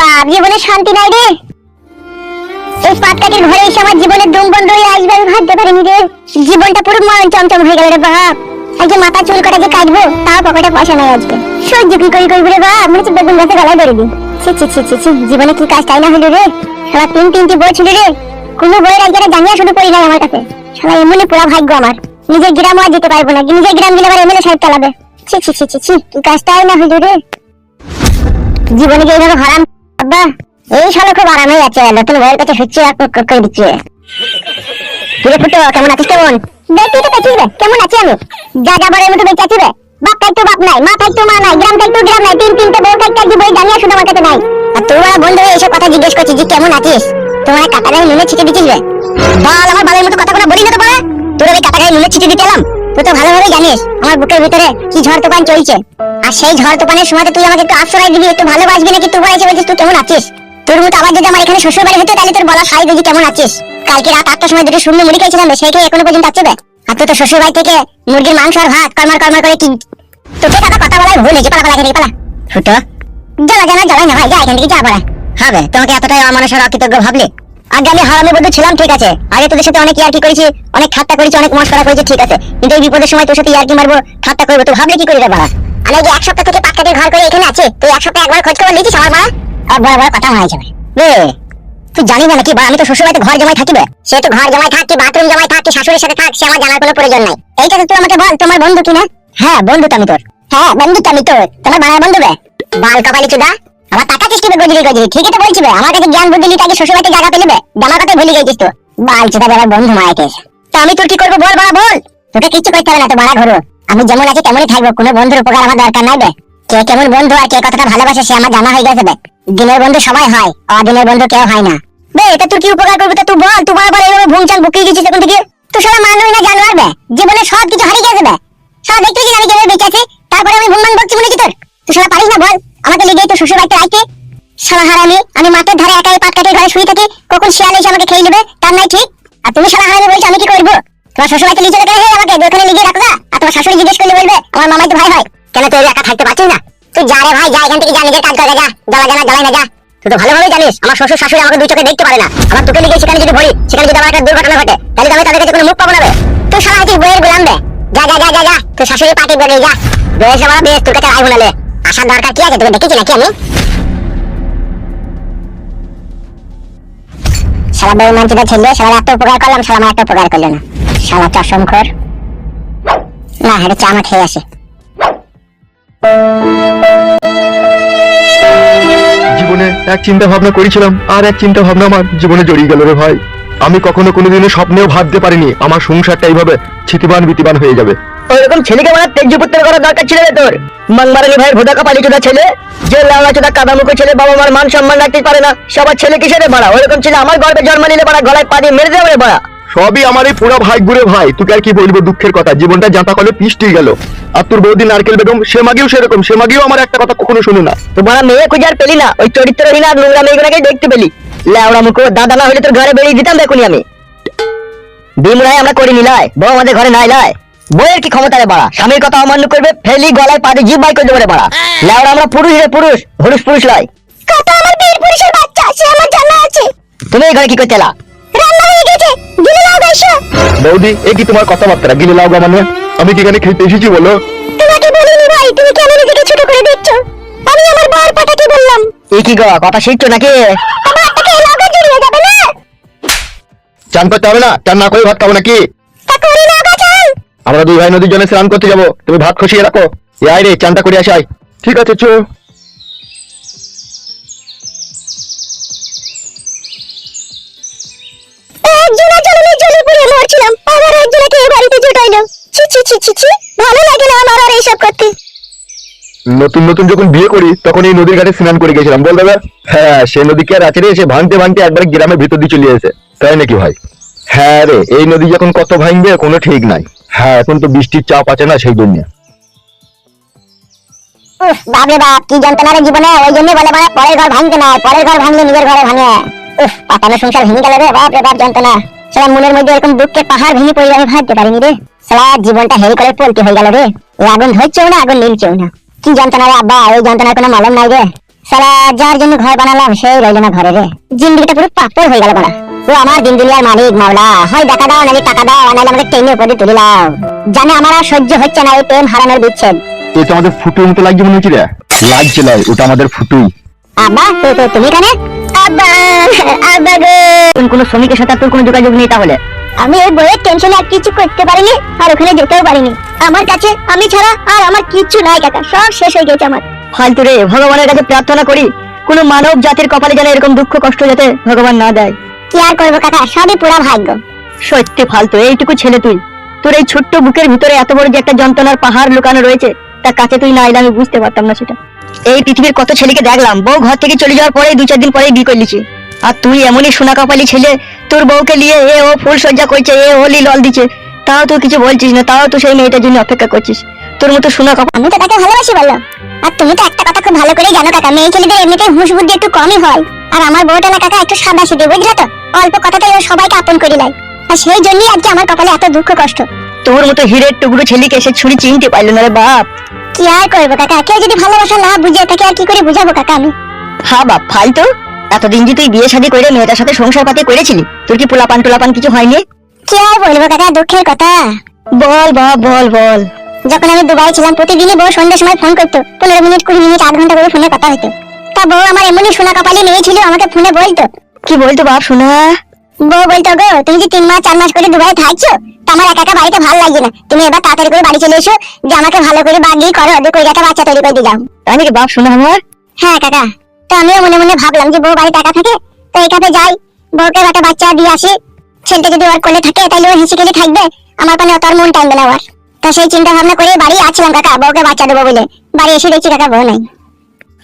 বাপ, জীবনে শান্তি নাই রে। এই পাটকাটির ঘরে এসে আমার জীবনের দম বন্ধ হয়ে আসবে, আমি ভাবতে পারিনি রে। জীবনটা পুরো মরণ চমচম হয়ে গেল রে বাপ। আজকে মাথা চুল করে যে কাটবো, তাও পকেটে পয়সা নাই আজকে। সহ্য কি করি করি রে বাপ? মনে হচ্ছে বেগুন গাছে গলায় ধরে দিই। ছি ছি ছি ছি ছি, জীবনে কি কাজ তাই না হলো রে? সারা তিন তিনটি বই ছিল রে। কোনো বইয়ের একজনে জানিয়া শুধু পড়ি নাই আমার কাছে। সারা এমনি পুরা ভাগ্য আমার। নিজের গ্রামও আর যেতে পারব না। নিজের গ্রাম গেলে আবার এমএলএ সাহেব চালাবে। ছি ছি ছি ছি ছি, কি কাজ তাই না হলো রে? জীবনে যে এইভাবে হারাম আব্বা, এই খুব আছে, নতুন কাছে কক কক করে দিচ্ছে। ফুটো, কেমন আছিস কেমন তুই তো কেমন আছি আমি? যা যা মতো বেঁচে আছি রে। বাপ থাকতো বাপ নাই, মা থাকতো মা নাই, গ্রাম থাকতো গ্রাম নাই, তিন তিনটে বউ বই জানিয়া শুধু আমার কাছে নাই। আর বন্ধু এইসব কথা জিজ্ঞেস করছিস যে কেমন আছিস? তোমার গায়ে নুনে ছিটে দিচ্ছিস রে। বল, আমার বাবার মতো কথা কোনো বলি না তো বড় তোর ওই গায়ে নুনে ছিটে দিতে এলাম। তুই তো ভালোভাবে জানিস, আমার বুকের ভিতরে কি ঝড় তুফান চলছে। আর সেই ঝড় তুফানের সময় তুই আমাকে একটু আশ্রয় দিবি একটু ভালোবাসবি নাকি? তুই বলেছে বলছিস তুই কেমন আছিস? তোর মতো আবার যদি আমার এখানে শ্বশুর বাড়ি হতো তাহলে তোর বলা সাই দিদি কেমন আছিস? কালকে রাত আটটার সময় দুটো শূন্য মুড়ি খেয়েছিলাম খেয়ে এখনও পর্যন্ত আছে আর তুই তো শ্বশুর বাড়ি থেকে মুরগির মাংস আর ভাত কর্মার কর্মার করে কি তোকে দাদা কথা বলার ভুল হয়েছে পালা পালা পালা। ফুটো। জ্বালা জ্বালা জ্বালাই না ভাই যা এখান থেকে যা পালা। হবে তোমাকে এতটাই অমানুষের অকৃতজ্ঞ ভাবলে? আগে আমি হারামি বন্ধু ছিলাম, ঠিক আছে। আগে তোদের সাথে অনেক ইয়ার্কি করেছি, অনেক ঠাট্টা করেছি, অনেক মস্করা করেছি, ঠিক আছে। কিন্তু এই বিপদের সময় তোর সাথে ইয়ার্কি মারবো, ঠাট্টা করব, তো ভাবলে কি করি রে বাবা আমি যে এক সপ্তাহ থেকে পাটকাটির ঘর করে এখানে আছি, তুই এক সপ্তাহ একবার খোঁজ খবর নিয়েছিস আমার বাবা আর বড় বড় কথা হয়েছে রে তুই জানি না নাকি বা আমি তো শ্বশুরবাড়িতে ঘর জমাই থাকিবে সে তো ঘর জমাই থাক, কি বাথরুম জমাই থাক, কি শাশুড়ির সাথে থাক, সে আমার জানার কোনো প্রয়োজন নাই। এইটা তো তুই আমাকে বল, তোমার বন্ধু কি না হ্যাঁ বন্ধু তো আমি তোর। হ্যাঁ বন্ধু তো আমি তোর, তোমার বানার বন্ধু বে। বাল কপালি চুদা। আমার টাকা চিস কিবে গজরি গজরি? ঠিকই তো বলছি আমার কাছে জ্ঞান বুদ্ধি নিতে আগে শ্বশুরবাড়িতে জায়গা পেলে বে জামা কথা ভুলে গেছিস তো। বাল চুদা বেড়ার বন্ধু মায়াকে। তা আমি তোর কি করব বল বাড়া, বল। তোকে কিচ্ছু করতে হবে না তো বাড়া ঘরো আমি যেমন আছি তেমনই থাকব, কোনো বন্ধুর উপকার আমার দরকার নাই বে। কে কেমন বন্ধু আর কে কতটা ভালোবাসে সে আমার জানা হয়ে গেছে বে। দিনের বন্ধু সবাই হয়, অদিনের বন্ধু কেউ হয় না। বে, এটা তোর কি উপকার করবে? তা তুই বল, তুই বারবার এইভাবে ভুংচাল বুকিয়ে গেছিস এখন থেকে। তুই সারা মানুষ না জানোয়ার বে। জীবনে সব কিছু হারিয়ে গেছে বে। সব দেখতে গেছি আমি যেভাবে বেঁচে আছি, তারপরে আমি ভুংমান বকছি মনে কি তোর? তুই সারা পারিস না বল। আমাকে লিগেই তো শ্বশুর বাড়িতে রাখতে সারা হারামি, আমি মাঠের ধারে একাই পাট কাটিয়ে ঘরে শুয়ে থাকি, কখন শিয়াল এসে আমাকে খেয়ে নেবে, তার নাই ঠিক। আর তুমি সারা হারামি বলছো, আমি কি করব? তোমার শ্বশুর বাড়িতে লিচে রেখে আমাকে ওখানে লিগিয়ে রাখবা আর তোমার শাশুড়ি জিজ্ঞেস করলে বলবে, আমার মামাই তো ভাই হয়। কেন তুই একা থাকতে পারছিস না? তুই যা রে ভাই, যা, এখান থেকে যা, নিজের কাজ করে যা, জ্বালা জানা জ্বালাই না যা। তুই তো ভালোভাবে জানিস, আমার শ্বশুর, শাশুড়ি আমাকে দুই চোখে দেখতে পারে না। আমার তোকে লিখে সেখানে যদি ভরি সেখানে যদি আমার একটা দুর্ঘটনা ঘটে, তাহলে আমি তাদের কাছে কোনো মুখ পাবো না তুই সারা আছিস বইয়ের গোলাম বে যা যা যা যা যা তুই শাশুড়ি পার্টি করে যা। বেশ আমার বেশ, তোর কাছে রায় হুনালে আসার দরকার কি আছে? তোকে দেখেছি নাকি আমি? শালা বউ মানচিটা ছেলে শালা এত উপকার করলাম শালা আমার একটা উপকার করল না। শালা চশম খোর না এটা চা আমার খেয়ে আসে। জীবনে এক চিন্তা ভাবনা করেছিলাম আর এক চিন্তা ভাবনা আমার জীবনে জড়িয়ে গেল রে ভাই। আমি কখনো কোনোদিনও স্বপ্নেও ভাবতে পারিনি আমার সংসারটা এইভাবে ছিতিবান বিতিবান হয়ে যাবে। ওইরকম ছেলেকে মানে তেজপুত্র করার দরকার ছিল রে তোর। মাংমারানি ভাইয়ের ভোদা কাপালি চোদা ছেলে যে লালা চোদা কাদামুখো ছেলে বাবা মার মান সম্মান রাখতে পারে না সবার ছেলে কিসের বাড়া? ওইরকম ছেলে আমার গর্বে জন্ম নিলে বাড়া গলায় পা দিয়ে মেরে দেবে রে বাড়া। সবই আমার এই পুরো ভাই ঘুরে ভাই তোকে আর কি বলব দুঃখের কথা? জীবনটা জাঁতা কলে পিষ্টি গেল। আর তোর বৌদি নারকেল বেগম সে মাগেও সেরকম সে মাগেও আমার একটা কথা কখনো শুনে না। তো বাড়া মেয়ে খুঁজে আর পেলি না ওই চরিত্রহীন আর নোংরা মেয়েগুলোকে দেখতে পেলি। লেওড়া মুখো দাদা না হলে তোর ঘরে বেরিয়ে দিতাম দেখুনি আমি বিমরাই আমরা করি নিলাই বউ আমাদের ঘরে নাই লাই। বইয়ের কি ক্ষমতা রে বাড়া? স্বামীর কথা অমান্য করবে ফেলি গলায় পাড়ে জিভ বাই করে দেবো রে বাড়া। লেওড়া আমরা পুরুষ রে পুরুষ পুরুষ পুরুষ লাই। কত আমার বীর পুরুষের বাচ্চা সে আমার জানা আছে। তুমি এই ঘরে কি করতে এলা? রান্না হয়ে গেছে গিলে নাও গাইছো। বৌদি এ কি তোমার কথাবার্তা গিলে লাও গা মানে। আমি কি এখানে খেতে এসেছি বলো? তোমাকে বলিনি ভাই তুমি কেন নিজেকে ছোট করে দিচ্ছ? আমি আমার বর পাঠাতে বললাম। এই কি গো কথা শিখছো নাকি? আমার টাকা এলাকা জড়িয়ে যাবে না। চান করতে হবে না? চান না করে ভাত খাব নাকি? তা করি না আমরা দুই ভাই নদীর জন্য স্নান করতে যাব। তুমি ভাত খসিয়ে রাখো। এ আয় রে চানটা করে আসাই ঠিক আছে চো। নতুন নতুন যখন বিয়ে করি তখন এই নদীর ঘাটে স্নান করে গেছিলাম বল দাদা? হ্যাঁ সে নদী কি আর আছে রে এসে ভাঙতে ভাঙতে একবার গ্রামের ভিতর দিয়ে চলে এসে। তাই নাকি ভাই? হ্যাঁ রে এই নদী যখন কত ভাঙবে কোনো ঠিক নাই। হ্যাঁ এখন তো বৃষ্টির চাপ আছে না সেই জন্য। বাপরে বাপ কি জীবনে, ওই জন্য বলে পরের ঘর ভাঙতে না, পরের ঘর ভাঙলে নিজের ঘরে ভাঙে। উফ পাতানো সংসার ভেঙে গেল রে বাপ রে বাপ মনের মধ্যে এরকম পাহাড় ভেঙে পড়ে আমি ভাবতে পারিনি রে। সারা জীবনটা হেরি করে হয়ে গেল রে। আগুন ধরছেও না, আগুন নিলছেও না। কি যন্ত্রণা রে আব্বা, এই যন্ত্রণার কোনো মলম নাই রে। সালা যার জন্য ঘর বানালাম, সেই রইল না ঘরে রে। জিন্দিগিটা পুরো পাপড় হয়ে গেল বড়া ও আমার দিন দুনিয়ার মালিক মাওলা। হয় টাকা দাও নাহলে টাকা দাও নাহলে আমাকে টেনে উপরে তুলে দাও জানে আমার আর সহ্য হচ্ছে না এই প্রেম হারানোর বিচ্ছেদ। আমাদের ফুটুর মতো লাগছে মনে হচ্ছে রে লাগছে লাই ওটা আমাদের ফুটুই আব্বা তো তো তুমি কেন? আব্বা আব্বা গো। কোন কোন শ্রমিকের সাথে তোর কোনো যোগাযোগ নেই তাহলে? আমি ওই বইয়ের টেনশনে আর কিছু করতে পারিনি আর ওখানে যেতেও পারিনি। আমার কাছে আমি ছাড়া আর আমার কিচ্ছু নাই কাকা সব শেষ হয়ে গেছে আমার। ফালতু রে ভগবানের কাছে প্রার্থনা করি কোন মানব জাতির কপালে যেন এরকম দুঃখ কষ্ট যাতে ভগবান না দেয়। কি আর করব কাকা সবই পুরা ভাগ্য। সত্যি ফালতু এইটুকু ছেলে তুই। তোর এই ছোট্ট বুকের ভিতরে এত বড় যে একটা যন্ত্রণার পাহাড় লুকানো রয়েছে তার কাছে তুই না এলে আমি বুঝতে পারতাম না সেটা। এই পৃথিবীর কত ছেলেকে দেখলাম বউ ঘর থেকে চলে যাওয়ার পরে দু চার দিন পরে বিয়ে করলিছি আর তুই এমনই সোনা কপালি ছেলে তোর বউকে নিয়ে এ ও ফুল সজ্জা করছে এ হোলি লল দিচ্ছে তাও তুই কিছু বলছিস না তাও তুই সেই মেয়েটার জন্য অপেক্ষা করছিস। তোর মতো সোনা কপাল আমি তো তাকে ভালোবাসি বলল আর তুমি তো একটা কথা খুব ভালো করেই জানো কাকা মেয়ে ছেলেদের এমনিতে হুঁশ বুদ্ধি একটু কমই হয়। আর আমার বউটা না কাকা একটু সাদা সিধে বুঝলা তো? অল্প কথাতেই ও সবাইকে আপন করে লাই আর সেই জন্যই আজকে আমার কপালে এত দুঃখ কষ্ট। তোর মতো হিরের টুকরো ছেলেকে এসে ছুরি চিনতে পারল না রে বাপ। কি আর করব কাকা? কেউ যদি ভালোবাসা না বুঝে তাকে আর কি করে বুঝাবো কাকা আমি? হা বাপ ফালতু। এতদিন যে তুই বিয়ে শাদী করে মেয়েটার সাথে সংসার পাতি করেছিলি তোর কি পোলাপান টোলাপান কিছু হয়নি? কি আর বলব কাকা দুঃখের কথা। বল বাপ বল বল। যখন আমি দুবাই ছিলাম প্রতিদিনই বউ সন্ধ্যার সময় ফোন করতো। পনেরো মিনিট কুড়ি মিনিট আধ ঘণ্টা করে ফোনে কথা হতো তা বউ আমার এমনই সোনা কপালি মেয়ে ছিল আমাকে ফোনে বলতো। কি বলতো বাপ শোনা বউ বলতো গো তুমি যে তিন মাস চার মাস করে দুবাই থাকছো? তা আমার একা একা বাড়িতে ভালো লাগছে না। তুমি এবার তাড়াতাড়ি করে বাড়ি চলে এসো যে আমাকে ভালো করে বাগিয়ে করো কই একটা বাচ্চা তৈরি করে দিলাম তাই নাকি বাপ শোনা আমার? হ্যাঁ কাকা। তো আমিও মনে মনে ভাবলাম যে বউ বাড়িতে একা থাকে তো এই কাপে যাই। বউকে একটা বাচ্চা দিয়ে আসি। ছেলেটা যদি ওর কোলে থাকে তাহলে ও হেসে খেলে থাকবে। আমার কোনো অত মন টানবে না ওর। তো সেই চিন্তা ভাবনা করে বাড়ি আসছিলাম কাকা। বউকে বাচ্চা দেবো বলে। বাড়ি এসে দেখছি কাকা বউ নাই।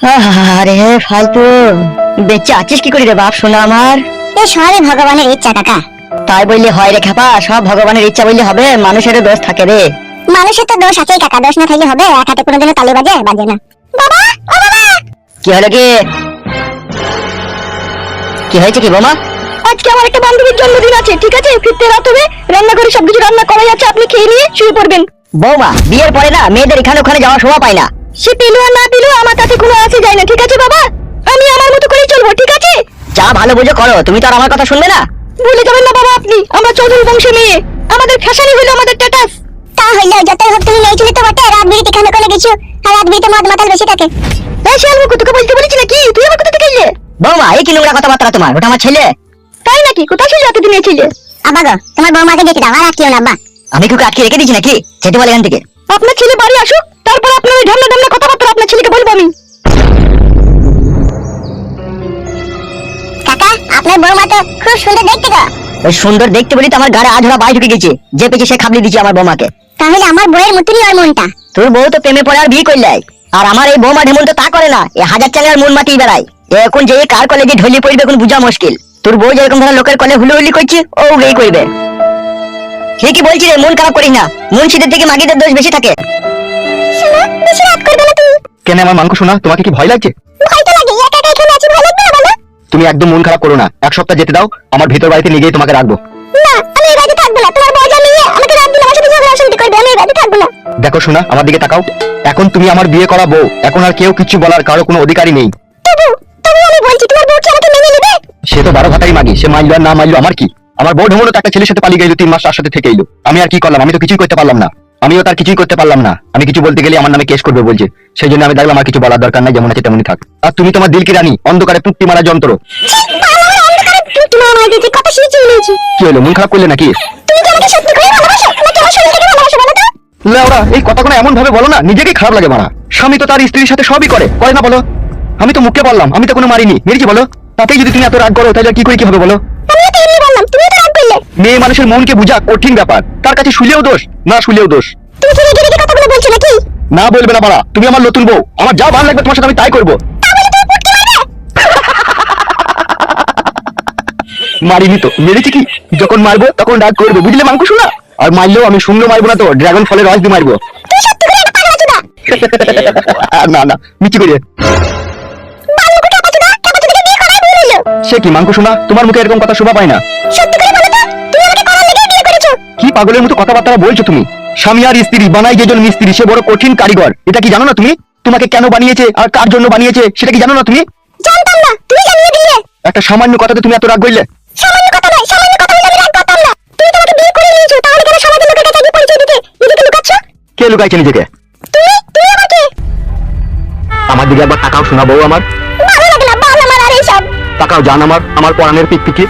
আরে ফালতু বেঁচে আছিস কি করি রে বাপ শোনা আমার? এই সবই ভগবানের ইচ্ছা কাকা। তাই বললে হয় রে খেপা সব ভগবানের ইচ্ছা বললে হবে মানুষেরও দোষ থাকে রে। মানুষের তো দোষ আছেই কাকা দোষ না থাকলে হবে এক হাতে কোনোদিনও তালি বাজে বাজে না। বাবা ও বাবা! কি হলো কি কি হয়েছে কি বোমা? আজকে আমার একটা বান্ধবীর জন্মদিন আছে ঠিক আছে? ফিরতে রাত হবে রান্নাঘরে সবকিছু রান্না করা যাচ্ছে আপনি খেয়ে নিয়ে শুয়ে পড়বেন। বৌমা বিয়ের পরে না মেয়েদের এখানে ওখানে যাওয়া শোভা পায় না। সে পেল আর না পেল আমার কাছে কোনো আসে যায় না ঠিক আছে বাবা? আমি আমার মতো করেই চলবো ঠিক আছে? যা ভালো বুঝে করো তুমি তো আর আমার কথা শুনবে না। ভুলে যাবেন না বাবা আপনি আমরা চৌধুরী বংশের মেয়ে। আমাদের ফ্যাশনই হলো আমাদের স্ট্যাটাস তা হইল যতই হোক তুমি মেয়ে ছেলে তো বটে রাত বিড়িতে কেন করে গেছো? আর রাত বিড়িতে মদ মাতাল বেশি থাকে। এই শিয়াল মুখ তোকে বলতে বলেছি নাকি? তুই আমার কোথা থেকে এলে? বৌমা এই কি নোংরা কথাবার্তা তোমার? ওটা আমার ছেলে। তাই নাকি? কোথায় ছিল এতদিন এই ছেলে? আব্বা গো তোমার বৌমাকে দেখে দাও আর আটকিও না আব্বা। আমি কি আটকে রেখে দিয়েছি নাকি? যেতে বলে এখান থেকে। আপনার ছেলে বাড়ি আসুক। তারপর আপনার ওই ঢামনা ঢামনা কথাবার্তা আপনার ছেলেকে বলব আমি। কাকা আপনার বৌমা তো খুব সুন্দর দেখতে গো ওই সুন্দর দেখতে বলি তো আমার গাড়ে আজ ওরা বাই ঢুকে গেছে। যে পেয়েছে সে খাবলি দিচ্ছে আমার বৌমাকে তাহলে আমার বউয়ের মতনই ওর মনটা। তোর বউ তো প্রেমে পড়ে আর বিয়ে করলে। আর আমার এই বৌমা ঢেমন তো তা করে না এ হাজার চালের মন মাটি বেড়ায়। এখন যে কার কলেজে ঢলি পড়বে এখন বুঝা মুশকিল। তোর বউ যেরকম ধরে লোকের কলে হুলি হুলি করছে ও এই করবে। ঠিকই বলছি রে মন খারাপ করিস না। মুন্সিদের থেকে মাগিদের দোষ বেশি থাকে। বেশি রাত করবে না তুমি? কেন আমার মাংস শোনা তোমাকে কি ভয় লাগছে? ভয় তো লাগে একা একা এখানে আছি ভালো লাগবে না বলো। তুমি একদম মন খারাপ করো না। এক সপ্তাহ যেতে দাও আমার ভিতর বাড়িতে নিয়ে গিয়ে তোমাকে রাখব। না আমি এই বাড়িতে থাকব না। তোমার বউ নিয়ে আমাকে রাত দিন আমার সাথে ঝগড়া অশান্তি করবে আমি এই বাড়িতে থাকব না। দেখো শোনা আমার দিকে তাকাও। এখন তুমি আমার বিয়ে করা বউ। এখন আর কেউ কিছু বলার কারও কোনো অধিকারই নেই। তবু তবু আমি বলছি তোমার বউ কি আমাকে মেনে নেবে? সে তো বারো ভাতাই মাগি সে মাইলো আর না মাইলো আমার কি? আমার বউ ঢমলো তো একটা ছেলের সাথে পালিয়ে গেল তিন মাস তার সাথে থেকে এলো। আমি আর কি করলাম? আমি তো কিছুই করতে পারলাম না। আমিও তার কিছুই করতে পারলাম না। আমি কিছু বলতে গেলে আমার নামে কেস করবে বলছে। সেই জন্য আমি দেখলাম আমার কিছু বলার দরকার নাই যেমন আছে তেমনই থাক। আর তুমি তোমার দিলকি রানী অন্ধকারে পুক্তি মারা যন্ত্র। নিয়েছি কি? হলো মন খারাপ করলে নাকি? এই কথাগুলো এমন ভাবে বলো না নিজেকেই খারাপ লাগে মারা। স্বামী তো তার স্ত্রীর সাথে সবই করে। করে না বলো। আমি তো মুখে বললাম আমি তো কোনো মারিনি। মেরেছি বলো। তাতেই যদি তুমি এত রাগ করো তাহলে কি করে কি হবে বলো করলে মেয়ে মানুষের মনকে বুঝা কঠিন ব্যাপার। তার কাছে শুলেও দোষ না শুলেও দোষ? তুমি কি রেগে রেগে কথাগুলো বলছো নাকি? না বলবে না বাড়া তুমি আমার নতুন বউ। আমার যা ভালো লাগবে তোমার সাথে আমি তাই করব। মারিনি তো মেরেছি কি? যখন মারবো তখন রাগ করবে বুঝলে মাংস শোনা? আর মারলেও আমি শূন্য মারবো না তো ড্রাগন ফলের রস দিয়ে মারবো। না। না মিচি করে। সে কি মাংস শোনা? তোমার মুখে এরকম কথা শোভা পায় না। সত্যি করে বলো তো তুমি আমাকে করার লেগে বিয়ে করেছ। কি পাগলের মতো কথাবার্তা বলছো তুমি? স্বামী আর স্ত্রী বানাই যেজন মিস্ত্রি সে বড় কঠিন কারিগর। এটা কি জানো না তুমি? তোমাকে কেন বানিয়েছে আর কার জন্য বানিয়েছে সেটা কি জানো না তুমি? জানতাম না তুমি জানিয়ে দিলে। একটা সামান্য কথাতে তুমি এত রাগ করলে। সামান্য কথা নয় সামান্য কথা হলে আমি রাগ করতাম না। তুমি তোমাকে বিয়ে করে নিয়েছো তাহলে কেন সমাজের লোকের কাছে আগে পরিচয় দিতে নিজেকে লুকাচ্ছ? কে লুকাইছে নিজেকে? তুমি তুমি আমাকে। আমার দিকে একবার তাকাও শোনা বউ আমার। তাকাও জান আমার আমার পরাণের পিক পিকি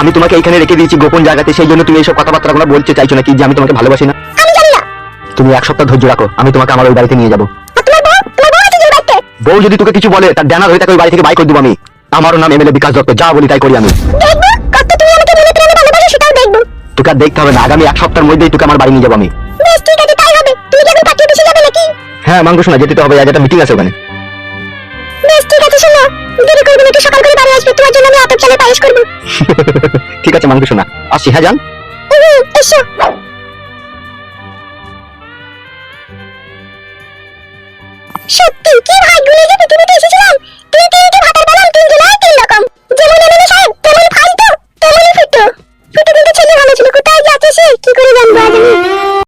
আমি তোমাকে এখানে রেখে দিয়েছি গোপন জায়গাতে সেই জন্য তুমি এইসব কথাবার্তা কোনো বলতে চাইছো নাকি যে আমি তোমাকে ভালোবাসি না? আমি জানি না। তুমি এক সপ্তাহ ধৈর্য রাখো আমি তোমাকে আমার ওই বাড়িতে নিয়ে যাব। বউ? যদি তোকে কিছু বলে তার ড্যানার হয়ে তাকে ওই বাড়ি থেকে বাই করে দেবো আমি। আমারও নাম এমএলএ বিকাশ দত্ত যা বলি তাই করি আমি। তোকে আর দেখতে হবে না আগামী এক সপ্তাহের মধ্যেই তোকে আমার বাড়ি নিয়ে যাব আমি। হ্যাঁ মাংস শোনা যেতে তো হবে আজ একটা মিটিং আছে ওখানে। ঠিক আছে শোনো দেরি আসি হ্যাঁ সত্যি কি ভাগ্য নিয়ে পৃথিবীতে এসেছিলাম? তিন তিনটে ভাতার পেলাম তিন জেলায় তিন রকম। ভালো ছিল কোথায় যাচ্ছে কি করে জানব আমি?